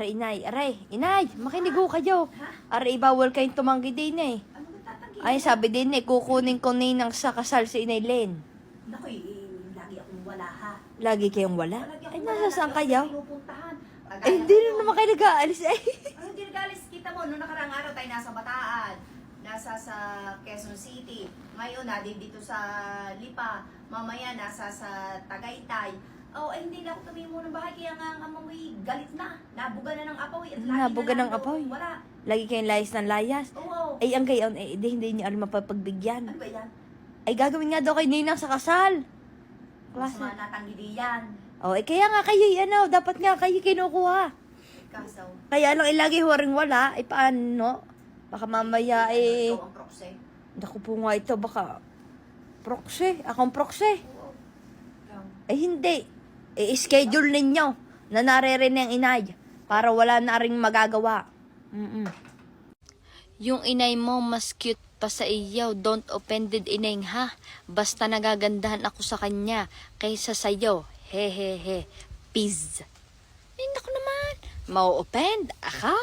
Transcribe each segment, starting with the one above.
Are inay, aray, inay, makinig ho kayo. Aray, bawal kayong tumanggi din eh. Ay, sabi din eh, kukunin ko ninang sa kasal si Inay Len. Naku, eh, lagi akong wala ha. Lagi kayong wala? Ay, nasa saan kayo? Ay, hindi na naman kayo nag-aalis eh. Ano hindi nagalis? Kita mo, noong nakarang araw tayo nasa Bataan. Nasa sa Quezon City. Ngayon, natin dito sa Lipa. Mamaya, nasa sa Tagaytay. Oh, ay hindi na ako tumimo ng bahay. Kaya nga ang amoy galit na. Nabuga na ng apoy. At lagi Nabuga na ng apoy. Wala. Lagi kayong layas ng layas. Oo. Ay, ang gayon, eh, hindi, hindi niyo alam mapapagbigyan. Ano ba yan? Ay, gagawin nga daw kay Ninang sa kasal. Klase. Klase. Mga natanggi yan. Oh, eh, kaya nga kayo, ano, dapat nga kayo kinukuha. Kaso, Kaya lang, ilagi ho rin wala. Eh, paano? Baka mamaya, eh, ikaw ang proxy. naku po nga ito, baka proxy. Akong proxy. Oo. Ikaw. Eh, hindi. I-schedule ninyo na naririnig ang inay para wala na ring magagawa. Mm-mm. Yung inay mo mas cute pa sa iyo. Don't offended inay ha. Basta nagagandahan ako sa kanya kaysa sa'yo. Hehehe. Peace. Ay, naku naman. Mau-offend? Ako?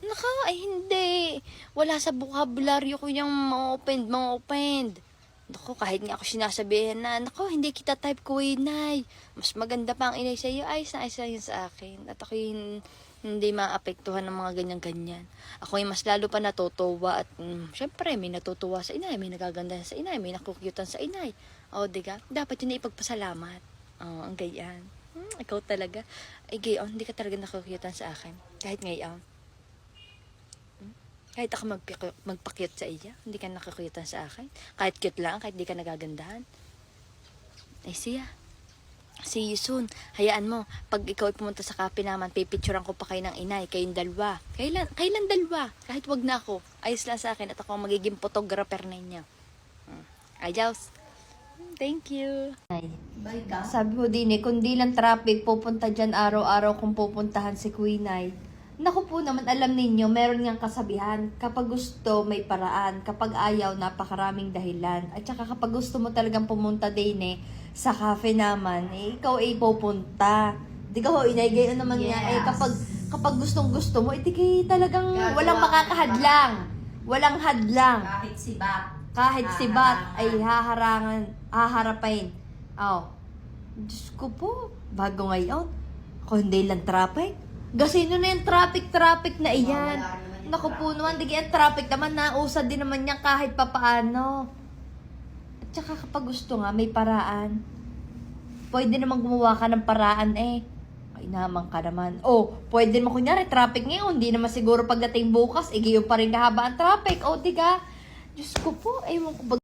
Nako, ay hindi. Wala sa vocabulary ko yung mau-offend, mau-offend. Naku, kahit nga ako sinasabihan na, naku, hindi kita type ko, inay. Mas maganda pa ang inay sa iyo, ayos na ayos na yun sa akin. At ako yung hindi maapektuhan ng mga ganyan-ganyan. Ako yung mas lalo pa natutuwa at mm, syempre may natutuwa sa inay, may nagagandahan sa inay, may nakukyutan sa inay. O, diga, dapat yun na ipagpasalamat. Oo, ang gayan. Hmm, ikaw talaga. Ay, gayon, hindi ka talaga nakukyutan sa akin. Kahit ngayon. Kahit ako magpi- magpa-cute sa iya, hindi ka nakakuyutan sa akin. Kahit cute lang, kahit di ka nagagandahan. Ay, siya. See you soon. Hayaan mo, pag ikaw ay pumunta sa cafe naman, pipicturean ko pa kayo ng inay, kayong dalawa. Kailan, kailan dalawa? Kahit wag na ako. Ayos lang sa akin at ako ang magiging photographer ninyo. Hmm. Hmm, Thank you. Ay, Bye ka. sabi mo din eh, kung di lang traffic, pupunta dyan araw-araw kung pupuntahan si Queen Ay. Naku po naman, alam ninyo, meron niyang kasabihan. Kapag gusto, may paraan. Kapag ayaw, napakaraming dahilan. At saka kapag gusto mo talagang pumunta din eh, sa cafe naman, eh, ikaw ay pupunta. Di ka ho, inay, gayon naman. Eh, Yes. kapag, kapag gustong gusto mo, iti kay talagang Gagawa walang ka. makakahadlang. Walang hadlang Kahit si Bat. kahit si Bat ay haharangan, haharapin. Oh. Diyos ko po, bago ngayon, kung hindi lang traffic. Gasino na yung traffic-traffic na iyan. Naman Naku po traffic. naman, di kaya traffic naman, nausad din naman yan kahit papaano. At saka kapag gusto nga, may paraan. Pwede naman gumawa ka ng paraan eh. Ay naman ka naman. Oh, pwede mo kunyari, traffic ngayon. Hindi naman siguro pagdating bukas, igiyo pa rin kahaba ang traffic. O, di ka? Diyos ko po, ewan ko ba